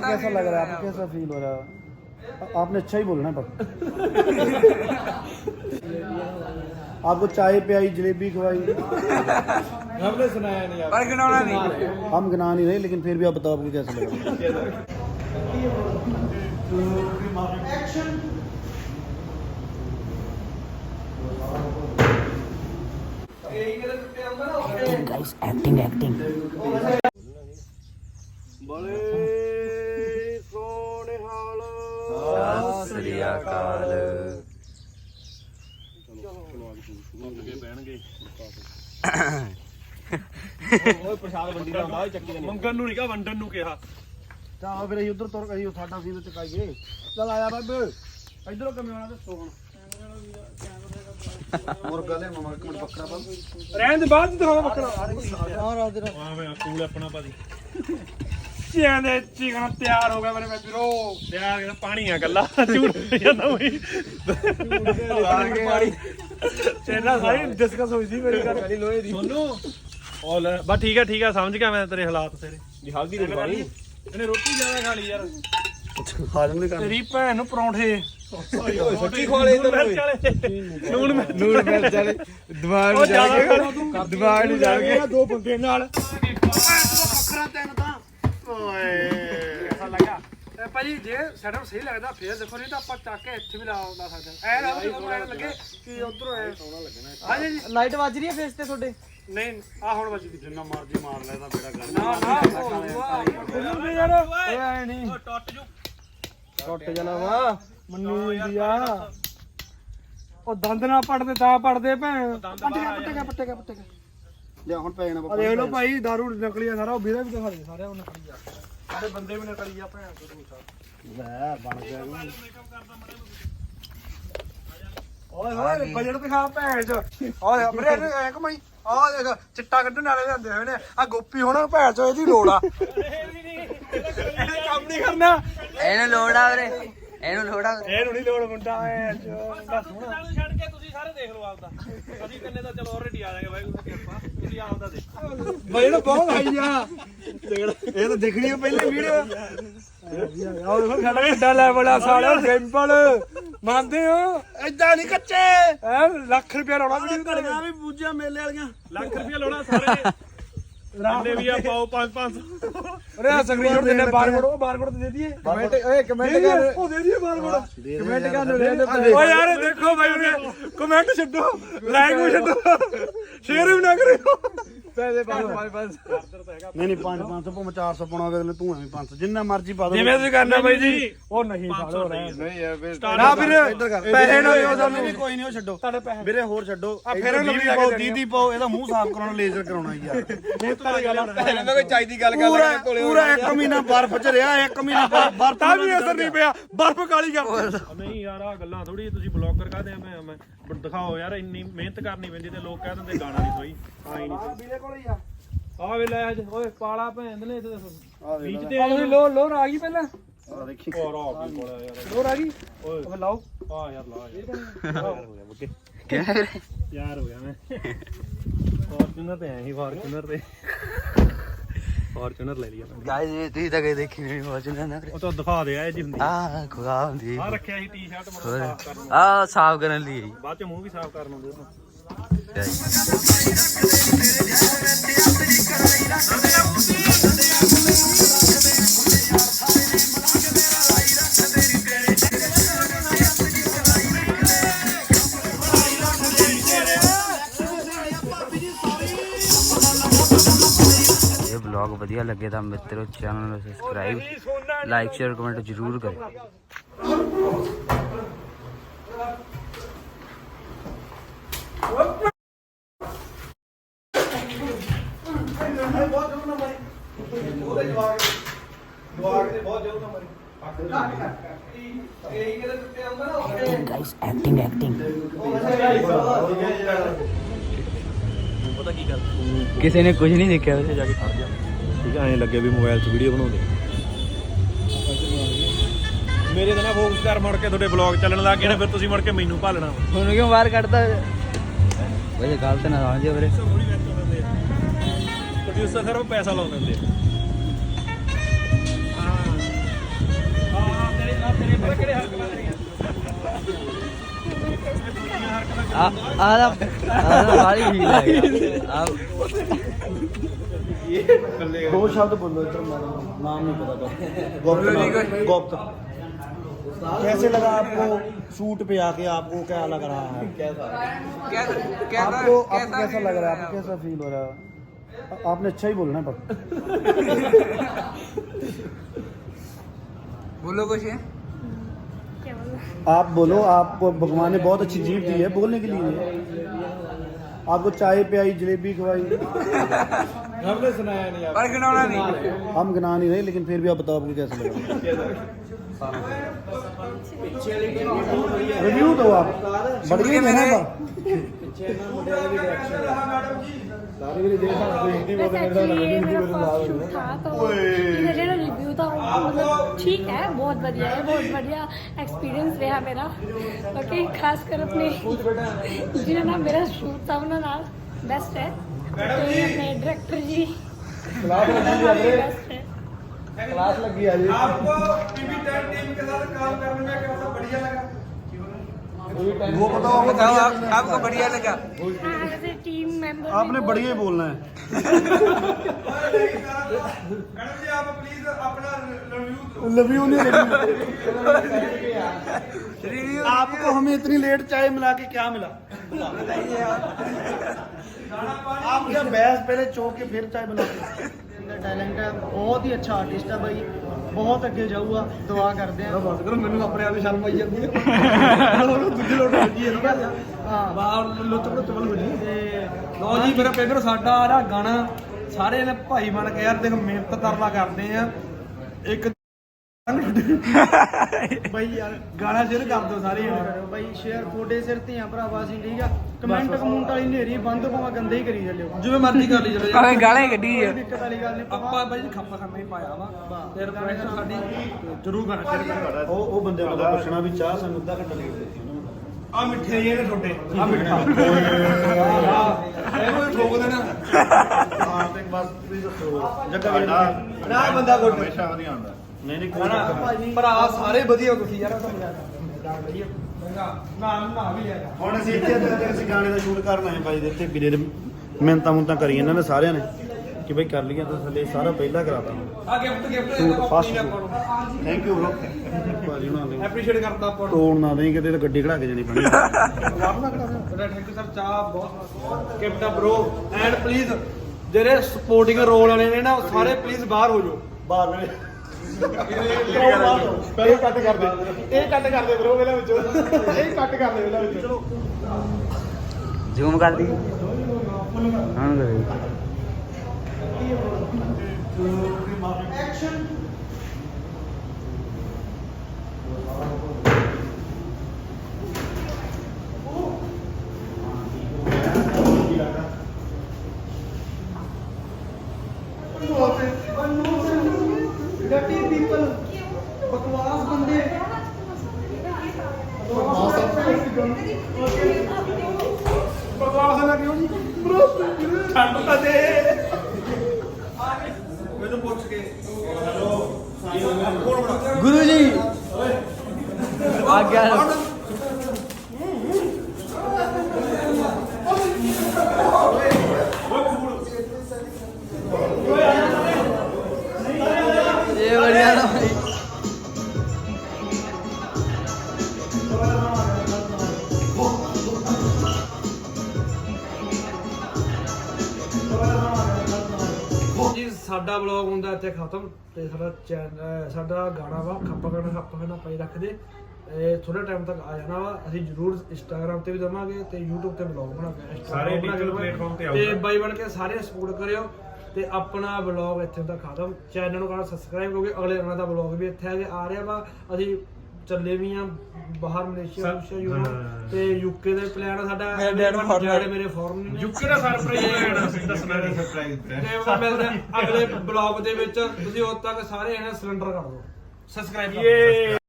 कैसा लग रहा है? आपको कैसा फील हो रहा है? आपने अच्छा ही बोलना है आपको चाय पियाई जलेबी खवाई। हमने सुनाया नहीं पर गिनाना नहीं। हम गिना नहीं रहे लेकिन फिर भी आप बताओ आपको कैसा लग। रहा है ਬੜੇ ਸੋਹਣੇ ਹਾਲ। ਸਤਿ ਸ੍ਰੀ ਅਕਾਲ। ਮੰਗਣ ਨੂੰ ਨਹੀਂ ਕਹਾ ਵੰਡਣ ਨੂੰ ਕਿਹਾ। ਚਾ ਫਿਰ ਅਸੀਂ ਉਧਰ ਤੁਰ ਗਏ ਸਾਡਾ ਸੀਨ ਚਕਾਈਏ। ਚੱਲ ਆਇਆ ਬਾਬੇ। ਇਧਰੋਂ ਦੱਸੋ ਹੁਣ? ਮੁਰਗਾ ਲੈ ਮਮਾ ਇੱਕ ਮਿੰਟ ਬੱਕਰਾ ਬੰਦ ਰਹਿਣ ਦੇ ਬਾਅਦ ਚ ਦਿਖਾਵਾ ਬੱਕਰਾ ਆ ਰਾਤ ਦੇ ਹਾਂ ਮੈਂ ਕੂਲ ਆਪਣਾ ਪਾਦੀ ਚਿਆਂ ਦੇ ਚਿਕਨ ਤਿਆਰ ਹੋ ਗਿਆ ਮੇਰੇ ਵੀਰੋ ਤਿਆਰ ਕਰ ਪਾਣੀ ਆ ਗੱਲਾ। ਝੂਠ ਨਹੀਂ ਜਾਂਦਾ ਉਹੀ ਪਾਣੀ। ਤੇਰਾ ਸਾਰੀ ਡਿਸਕਸ ਹੋਈ ਸੀ ਮੇਰੇ ਘਰ ਲੋਹੇ ਦੀ। ਸੋਨੂ। ਉਹ ਲੈ ਬਸ ਠੀਕ ਹੈ ਠੀਕ ਹੈ ਸਮਝ ਗਿਆ ਮੈਂ ਤੇਰੇ ਹਾਲਾਤ ਤੇਰੇ। ਜੀ ਹਲਦੀ ਦੇ ਪਾਣੀ ਇਹਨੇ ਰੋਟੀ ਜ਼ਿਆਦਾ ਖਾ ਲਈ ਯਾਰ। ਹਾਜ਼ਮ ਨਹੀਂ ਕਰਨਾ ਤੇਰੀ ਭੈਣ ਨੂੰ ਪਰੌਂਠੇ। ਸੱਚੀ ਖਵਾਲੇ ਇਧਰ ਨੂਨ ਮਿਰਚ ਨੂਰ ਮਿਰਚ ਵਾਲੇ। ਦਿਮਾਗ ਉਹ ਜ਼ਿਆਦਾ ਖਾ ਤੂੰ ਦਿਮਾਗ ਨਹੀਂ ਜਾ ਕੇ। ਦੋ ਬੰਦੇ ਨਾਲ। ਬੱਕਰਾ ਤੈਨੂੰ ਤਾਂ ਓਏ ਐਸਾ ਲੱਗਾ ਤੇ ਭਾਜੀ ਜੇ ਸੈਟਅਪ ਸਹੀ ਲੱਗਦਾ ਫੇਰ ਦੇਖੋ ਨਹੀਂ ਤਾਂ ਆਪਾਂ ਚੱਕ ਕੇ ਇੱਥੇ ਵੀ ਲਾ ਲਾ ਸਕਦੇ ਹਾਂ। ਐ ਨਾ ਤੁਹਾਨੂੰ ਐਂ ਲੱਗੇ ਕਿ ਉਧਰੋਂ ਐ। ਸੋਹਣਾ ਲੱਗਣਾ ਹਾਂਜੀ। ਜੀ ਲਾਈਟ ਵੱਜ ਰਹੀ ਹੈ ਫੇਸ ਤੇ ਤੁਹਾਡੇ? ਨਹੀਂ ਆ ਹੁਣ ਵੱਜੀ ਦੀ ਜਿੰਨਾ ਮਰਜ਼ੀ ਮਾਰ ਲੈ ਤਾਂ ਬੇੜਾ ਗੱਲ ਨਾ ਨਾ ਫਿਲਮ ਦੇ ਯਾਰ। ਓਏ ਐ ਨਹੀਂ। ਟੁੱਟ ਜੂ। ਟੁੱਟ ਜਾਣਾ ਵਾ। ਮੰਨੂ ਆ ਉਹ ਦੰਦ ਨਾ ਪੜਦੇ ਤਾਂ ਪੜਦੇ ਭੈਣ। ਪੱਟੇਗਾ ਪੱਟੇਗਾ ਪੱਟੇਗਾ ਪੱਟੇਗਾ। ਲਿਆ ਹੁਣ ਪੈ ਜਾਣਾ ਆ ਦੇਖ ਲਓ ਭਾਈ ਦਾਰੂ ਨਕਲੀ ਆ ਸਾਰਾ ਉਹ ਵੀਰੇ ਵੀ ਦਿਖਾ ਦੇ ਸਾਰਿਆਂ ਨੂੰ ਨਕਲੀ ਆ। ਸਾਡੇ ਬੰਦੇ ਵੀ ਨਕਲੀ ਆ ਭੈਣ ਤੋਂ। ਦੂਸਰਾ ਲੈ ਬਣ ਗਿਆ ਓਏ ਹੋਏ ਬਜਟ ਦਿਖਾ ਭੈਣ ਚ। ਓਏ ਇਹਨੂੰ ਐ ਕਮਾਈ ਆ ਦੇਖ ਚਿੱਟਾ ਕੱਢਣ ਵਾਲੇ ਲਿਆਂਦੇ ਹੋਏ ਨੇ। ਆ ਗੋਪੀ ਹੁਣ ਭੈਣ ਚ ਇਹਦੀ ਲੋੜ ਆ। ਇਹਨੇ ਕੰਮ ਨਹੀਂ ਕਰਨਾ। ਇਹਨੂੰ ਲੋੜ ਆ ਵੀਰੇ। ਇਹਨੂੰ ਲੋੜ ਆ। ਇਹਨੂੰ ਨਹੀਂ ਲੋੜ ਮੁੰਡਾ ਐ ਮੁੰਡਾ ਸੋਹਣਾ। ਛੱਡ ਕੇ ਤੁਸੀਂ ਸਾਰੇ ਦੇਖ ਲਓ ਆਪਦਾ। ਅਸੀਂ ਕੰਨੇ ਤਾਂ ਚਲੋ ਆਲਰੇਡੀ ਆ ਜਾਗੇ ਵਾਹਿਗੁਰੂ ਦੀ ਕਿਰਪਾ। ਤੁਸੀਂ ਆਪਦਾ ਦੇਖੋ। ਬਜਟ ਬਹੁਤ ਹਾਈ ਆ। ਇਹ ਤਾਂ ਦੇਖਣੀ ਹੈ ਪਹਿਲੇ ਵੀਡੀਓ। ਆਹ ਦੇਖੋ ਸਾਡਾ ਕਿੱਡਾ ਲੈਵਲ ਆ ਸਾਲਿਆ ਸਿੰਪਲ ਮੰਨਦੇ ਹੋ? ਐਦਾਂ ਨਹੀਂ ਕੱਚੇ। ਐ ਲੱਖ ਰੁਪਿਆ ਲਾਉਣਾ ਵੀਡੀਓ ਤੁਹਾਡੇ ਵੀ ਪੂਜਾ ਮੇਲੇ ਵਾਲੀਆਂ। ਲੱਖ ਰੁਪਿਆ ਲਾਉਣਾ ਸਾਰੇ। ਜਿੰਨੇ ਵੀ ਆ ਪਾਓ 5 500 ਅਰੇ ਆ ਸਕਰੀਨਸ਼ਾਟ ਦਿੰਨੇ ਬਾਰਕੋਡ ਉਹ ਬਾਰਕੋਡ ਦੇ ਦਈਏ। ਕਮੈਂਟ ਓਏ ਕਮੈਂਟ ਦੇ ਕਰ। ਦਈਏ, ਉਹ ਦੇ ਦਈਏ ਬਾਰਕੋਡ। ਕਮੈਂਟ ਕਰ ਦੇ ਓ ਯਾਰ ਦੇਖੋ ਭਾਈ ਉਹਨੇ ਕਮੈਂਟ ਛੱਡੋ। ਲਾਈਕ ਵੀ ਛੱਡੋ। ਸ਼ੇਅਰ ਵੀ ਨਾ ਕਰਿਓ। ਪੈਸੇ ਪਾਸ ਪਾਸ ਪਾਸ ਨਹੀਂ ਨਹੀਂ 5 500 ਭਾਵੇਂ 400 ਪਾਉਣਾ ਅਗਲੇ ਤੂੰ ਐਵੇਂ 500 ਜਿੰਨਾ ਮਰਜ਼ੀ ਪਾ ਦੋ। ਜਿਵੇਂ ਤੁਸੀਂ ਕਰਨਾ ਬਾਈ ਜੀ। ਉਹ ਨਹੀਂ ਸਾਲੋ ਰਹਿ ਨਹੀਂ। ਯਾਰ ਫਿਰ ਨਾ ਵੀਰੇ ਪੈਸੇ ਨਾ ਨਹੀਂ ਸਾਨੂੰ। ਨਹੀਂ ਕੋਈ ਨਹੀਂ ਉਹ ਛੱਡੋ। ਤੁਹਾਡੇ ਪੈਸੇ। ਵੀਰੇ ਹੋਰ ਛੱਡੋ। ਆ ਫਿਰ ਕੇ ਪਾਓ ਦੀਦੀ ਪਾਓ ਇਹਦਾ ਮੂੰਹ ਸਾਫ਼ ਕਰਾਉਣਾ ਲੇਜ਼ਰ ਕਰਾਉਣਾ ਯਾਰ। ਮਿਹਨਤ ਵਾਲੀ ਗੱਲ ਮੈਂ ਕੋਈ ਚਾਹੀਦੀ ਗੱਲ ਕਰ ਪੂਰਾ ਪੂਰਾ ਇੱਕ ਮਹੀਨਾ ਬਰਫ਼ ਚ ਰਿਹਾ ਇੱਕ ਮਹੀਨਾ ਬਰਫ਼ ਤਾਂ ਵੀ ਅਸਰ ਨਹੀਂ ਪਿਆ। ਬਰਫ਼ ਕਾਲੀ ਕਰ ਨਹੀਂ ਯਾਰ ਆ ਗੱਲਾਂ ਥੋੜੀ ਤੁਸੀਂ ਬਲੌਗਰ ਕਾਹਦੇ ਆ? ਮੈਂ ਦਿਖਾਓ ਯਾਰ ਇੰਨੀ ਮਿਹਨਤ ਕਰਨੀ ਪੈਂਦੀ ਤੇ ਲੋਕ ਕਹਿ ਦਿੰਦੇ ਗਾਣਾ ਨਹੀਂ ਸੋਈ ਆਈ ਨਹੀਂ ਵੀਰੇ ਕੋਲ ਹੀ ਆ। ਆ ਵੇ ਲੈ ਅੱਜ ਓਏ ਪਾਲਾ ਭੈਣ ਨੇ ਇੱਥੇ ਆ ਬੀਚ ਤੇ ਆ। ਲੋ ਲੋਰ ਆ ਗਈ ਪਹਿਲਾਂ। ਆ ਦੇਖੀ। ਔਰ ਆ ਗਈ ਕੋਲ ਯਾਰ। ਲੋਰ ਆ ਗਈ ਓਏ। ਉਹ ਲਾਓ। ਆ ਯਾਰ ਲਾ ਯਾਰ। ਯਾਰ ਹੋ ਗਿਆ ਬੁੱਗੇ ਕਿਆ ਯਾਰ ਹੋ ਗਿਆ ਮੈਂ। ਫਾਰਚੂਨਰ ਤੇ ਆਇਆ ਸੀ ਫਾਰਚੂਨਰ ਤੇ। ਫਾਰਚੂਨਰ ਲੈ ਲਿਆ ਮੈਂ ਗਾਇਸ ਇਹ ਤੁਸੀਂ ਤਾਂ ਕਦੇ ਦੇਖੀ ਨਹੀਂ ਫੋਰਚੂਨਰ ਨਾ ਉਹ ਤਾਂ ਦਿਖਾ ਦੇ ਇਹ ਜੀ ਹੁੰਦੀ ਆ। ਖੁਦਾ ਹੁੰਦੀ ਆ। ਰੱਖਿਆ ਸੀ ਟੀ-ਸ਼ਰਟ ਹੋਰ। ਸਾਫ਼ ਕਰਨ ਨੂੰ ਆ ਸਾਫ਼ ਕਰਨ ਲਈ। ਬਾਅਦ ਚ ਮੂੰਹ ਵੀ ਸਾਫ਼ ਕਰ ਲੈਂਦੇ ਉਹਨੂੰ। ਵਧੀਆ ਲੱਗੇ ਤਾਂ ਮਿੱਤਰੋ ਚੈਨਲ ਨੂੰ ਸਬਸਕ੍ਰਾਈਬ ਲਾਈਕ ਸ਼ੇਅਰ ਕਮੈਂਟ ਜ਼ਰੂਰ ਕਰਿਓ ਪਤਾ ਕੀ ਗੱਲ ਕਿਸੇ ਨੇ ਕੁਝ ਨਹੀਂ ਦੇਖਿਆ ਉੱਥੇ ਜਾ ਕੇ ਖੜ ਜਾ ਠੀਕ ਐ ਐਂ ਲੱਗੇ ਵੀ ਮੋਬਾਈਲ 'ਚ ਵੀਡੀਓ ਬਣਾਉਂਦੇ ਮੇਰੇ ਤਾਂ ਨਾ ਫੋਕਸ ਕਰ ਮੁੜ ਕੇ ਤੁਹਾਡੇ ਵਲੌਗ ਚੱਲਣ ਲੱਗ ਗਏ ਨੇ ਫਿਰ ਤੁਸੀਂ ਮੁੜ ਕੇ ਮੈਨੂੰ ਭਾਲਣਾ। ਹੁਣ ਕਿਉਂ ਬਾਹਰ ਕੱਢਦਾ? ਵੈਸੇ ਗਲਤ ਨਾ ਸਮਝਿਓ ਵੀਰੇ। ਪ੍ਰੋਡਿਊਸਰ ਉਹ ਪੈਸਾ ਲਾਉਂ ਦਿੰਦੇ ਹਾਂ। ਹਾਂ ਤੇਰੇ ਆ ਤੇਰੇ ਪਰ ਕਿਹੜੇ ਹਰਕਤਾਂ ਤੇਰੀਆਂ ਆ ਆ दो शब्द बोलो इधर नाम नहीं पता तो। तो तो। कैसे लगा आपको सूट पे आके आपको क्या लग रहा है? कैसा? आपको कैसा लग रहा है? आपको कैसा फील हो रहा है? आपने अच्छा ही बोलना है बोलो कुछ है। आप बोलो आपको भगवान ने बहुत अच्छी जीप दी है बोलने के लिए। आपको चाय पे आई जलेबी खवाई। हमने सुनाया नहीं पर गिनाना नहीं। हम गिना नहीं रहे लेकिन फिर भी आप बताओ आपको कैसे लगा। रिव्यू दो आप। बढ़िया मेहनत सारे मेरे जैसा जो हिंदी बोल रहे थे हिंदी बोल रहे था तो मेरा जो रिव्यू था वो मतलब ठीक है बहुत बढ़िया है बहुत बढ़िया एक्सपीरियंस रहा मेरा ओके खासकर अपने जिन्हें ना मेरा शूट था उन्होंने ना बेस्ट है अपने डायरेक्टर जी क्लास लगी आज आपको टीवी 10 टीम के साथ काम करने में कैसा बढ़िया लगा वो बताओ बताओ आपको बढ़िया लगा? टीम मेंबर आपने बढ़िया ही बोलना है। मैडम जी आप प्लीज़ अपना रिव्यू नहीं रिव्यू आपको हमें इतनी लेट चाय मिला के क्या मिला? बताइए आप क्या बहस पहले चौके के फिर चाय बनाते टैलेंट है बहुत ही अच्छा आर्टिस्ट है भाई। ਬਹੁਤ ਅੱਗੇ ਜਾਊਗਾ ਦੁਆ ਕਰਦੇ ਆ। ਬਸ ਕਰੋ ਮੈਨੂੰ ਆਪਣੇ ਆਪ ਨੂੰ ਸ਼ਰਮ ਆਈ ਜਾਂਦੀ ਹੈ। ਹੁਣ ਦੂਜੀ ਲੋਟ ਵੱਜੀ ਹੈ ਨਾ ਹਾਂ। ਬਾਹਰ ਲੁੱਤ ਲੁੱਤ ਵੱਲ ਵੱਜੀ। ਤੇ ਲੋ ਜੀ ਮੇਰਾ ਪੇਪਰ ਸਾਡਾ ਆ ਗਾਣਾ ਸਾਰੇ ਨੇ ਭਾਈ ਬਣ ਕੇ ਯਾਰ ਦੇਖ ਮਿਹਨਤ ਕਰਲਾ ਕਰਦੇ ਆ। ਇੱਕ ਬਾਈ ਯਾਰ ਗਾਣਾ ਸ਼ੇਅਰ ਕਰ ਦਿਓ ਸਾਰੇ ਕਰੋ ਬਾਈ ਸ਼ੇਅਰ ਤੁਹਾਡੇ ਸਿਰ ਤੇ ਆ ਭਰਾਵਾ ਸੀ ਠੀਕ ਆ? ਕਮੈਂਟ ਕਮੂੰਟ ਵਾਲੀ ਨੇਰੀ ਬੰਦ ਭਾਵੇਂ ਗੰਦੇ ਹੀ ਕਰੀ ਚੱਲਿਓ। ਜਿਵੇਂ ਮਰਜ਼ੀ ਕਰ ਲਈ ਚਲੋ ਭਾਵੇਂ ਗਾਲਾਂ ਹੀ ਕੱਢੀ ਕੋਈ ਆ। ਦਿੱਕਤ ਵਾਲੀ ਗੱਲ ਨਹੀਂ ਆਪਾਂ ਬਾਈ ਖੱਪਾ ਹੀ ਪਾਇਆ ਵਾ। ਤੇ ਰਿਕਮੈਂਡ ਸਾਡੀ ਜਰੂਰ ਗਾਣਾ ਸ਼ੇਅਰ ਕਰੋ ਉਹ ਉਹ ਬੰਦੇ ਨੂੰ ਪੁੱਛਣਾ ਵੀ ਚਾਹ ਸਾਨੂੰ ਅੱਧਾ ਘੰਟਾ ਲੇਟ ਦਿੱਤੀ ਆ ਮਿੱਠੇ ਜਿਹੇ ਨੇ ਤੁਹਾਡੇ। ਆ ਮਿੱਠਾ। ਇਹਨੂੰ ਠੋਕ ਦੇਣਾ। ਹਾਂ ਤੇ ਬਸ ਤੁਸੀਂ ਦੱਸੋ। ਜੱਗਾ ਨਾ ਬੰਦਾ ਗੁੱਟ। ਹਮੇਸ਼ਾ ਵਧੀਆ ਹੁੰਦਾ। ਨਹੀਂ ਨਹੀਂ ਕੋਈ ਭਰਾ ਸਾਰੇ ਵਧੀਆ ਤੁਸੀਂ ਯਾਰ ਉਹ ਤਾਂ ਮਜ਼ਾਕ ਵਧੀਆ। ਨਾ ਨਾ ਵੀ ਲਿਆ ਹੁਣ ਅਸੀਂ ਇੱਥੇ ਤੇ ਅਸੀਂ ਗਾਣੇ ਦਾ ਸ਼ੂਟ ਕਰਨ ਆਏ ਬਾਈ ਦੇ ਇੱਥੇ ਵੀਰੇ ਦੇ ਮਿਹਨਤਾਂ ਮੁੰਤਾਂ ਕਰੀ ਇਹਨਾਂ ਨੇ ਸਾਰਿਆਂ ਨੇ। ਕਿ ਬਈ ਕਰ ਲਈਆਂ ਤਾਂ ਥੱਲੇ ਸਾਰਾ ਪਹਿਲਾਂ ਕਰਾਤਾ ਆ gift gift shoot first thank you bro ਭਾਜੀ ਉਹਨਾਂ ਨੇ ਐਪਰੀਸ਼ੀਏਟ ਕਰਦਾ ਆਪਾਂ ਤੋੜ ਨਾ ਦੇਈ ਕਿਤੇ ਤਾਂ ਗੱਡੀ ਖੜਾ ਕੇ ਜਾਣੀ ਪੈਣੀ। ਥੈਂਕ ਯੂ ਸਰ ਚਾਹ ਬਹੁਤ ਗਿਫਟ ਆ ਬ్రో ਐਂਡ ਪਲੀਜ਼ ਜਿਹੜੇ ਸਪੋਰਟਿੰਗ ਰੋਲ ਵਾਲੇ ਨੇ ਨਾ ਉਹ ਸਾਰੇ ਪਲੀਜ਼ ਬਾਹਰ ਹੋ ਜਾਓ। ਬਾਹਰ ਨੇ। ਪਹਿਲੇ ਕੱਟ ਕਰ ਦੇ ਇਹ ਕੱਟ ਕਰ ਦੇ ਬ్రో ਵੇਲਾ ਵਿੱਚੋਂ ਇਹ ਕੱਟ ਕਰ ਦੇ ਵੇਲਾ ਵਿੱਚੋਂ ਜ਼ੂਮ ਕਰ ਦੀ ਹਾਂ ਕਰੀ ਡੱਟੀ ਬਕਵਾਸ ਨਾ ਕਿਉਂ ਜੀ। ਠੰਡ ਤਾਂ ਦੇ ਮੈਨੂੰ ਪੁੱਛ ਕੇ ਗੁਰੂ ਜੀ। ਆ ਗਿਆ। ਸਾਡਾ ਵਲੌਗ ਹੁੰਦਾ ਇੱਥੇ ਖਤਮ ਤੇ ਸਾਡਾ ਚੈਨਲ ਸਾਡਾ ਗਾਣਾ ਵਾ ਖੱਪਾ ਕਰਨਾ ਖੱਪਾ ਕਰਨਾ ਪਾਈ ਰੱਖਦੇ। ਇਹ ਥੋੜੇ ਟਾਈਮ ਤੱਕ ਆ ਜਾਣਾ ਵਾ। ਅਸੀਂ ਜਰੂਰ ਇੰਸਟਾਗ੍ਰam ਤੇ ਵੀ ਦਵਾਂਗੇ ਤੇ YouTube ਤੇ ਵਲੌਗ ਬਣਾ ਕੇ ਸਾਰੇ ਦਵਾਂਗੇ। platform ਤੇ ਤੇ ਆਊਗਾ। ਬਾਈ ਬਣ ਕੇ ਸਾਰੇ ਸਪੋਰਟ ਕਰਿਓ ਤੇ ਆਪਣਾ ਵਲੌਗ ਇੱਥੇ ਤੱਕ ਖਤਮ। ਚੈਨਲ ਨੂੰ ਕਰਨਾ ਸਬਸਕ੍ਰਾਈਬ ਕਿਉਂਕਿ ਅਗਲੇ ਦਿਨਾਂ ਦਾ ਵਲੌਗ ਵੀ ਇੱਥੇ ਆ ਰਿਹਾ ਵਾ। ਅਸੀਂ ਚੱਲੇ ਵੀ ਆ ਬਾਹਰ ਮਲੇਸ਼ੀਆ ਰੂਸ਼ੀਆ ਯੂਰਪ। ਤੇ ਯੂਕੇ ਦੇ ਪਲਾਨ ਆ ਸਾਡਾ। ਮੇਰੇ ਡੈਡ ਨੂੰ foreign- ਜਿਹੜੇ ਮੇਰੇ ਫੋਰਨ ਨੇ। ਯੂਕੇ ਦਾ ਸਰਪ੍ਰਾਈਜ਼ ਦੱਸਣਾ ਨਹੀਂ ਤੇ ਉਹ ਮਿਲਦੇ ਆ ਅਗਲੇ ਬਲੌਗ ਦੇ ਵਿੱਚ। ਤੁਸੀਂ ਉਦੋਂ ਤੱਕ ਸਾਰੇ ਇਹਨਾਂ ਸਿਲੰਡਰ ਕਰ ਦਿਓ। ਸਬਸਕ੍ਰਾਈਬ ਕਰ ਦਿਓ